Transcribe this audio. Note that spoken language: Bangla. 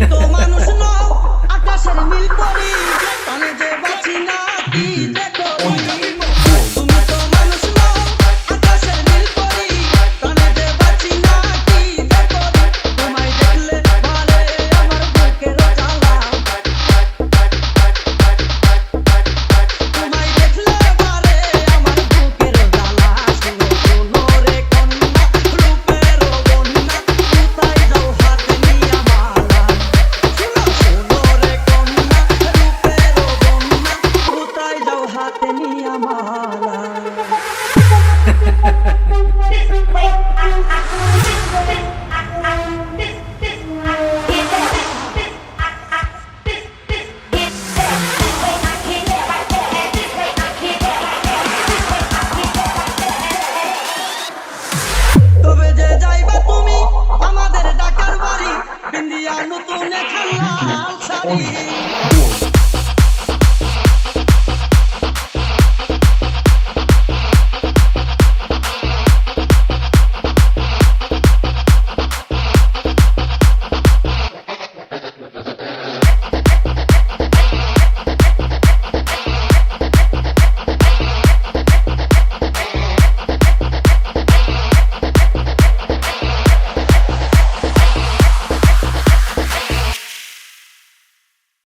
তুমি তো মানুষ নও আকাশের নীল পরি যে বাঁচি না হাতে নিয়া মালা আমাদের ডাকার বাড়ি বিন্দিয়া নতুন খাল শাড়ি।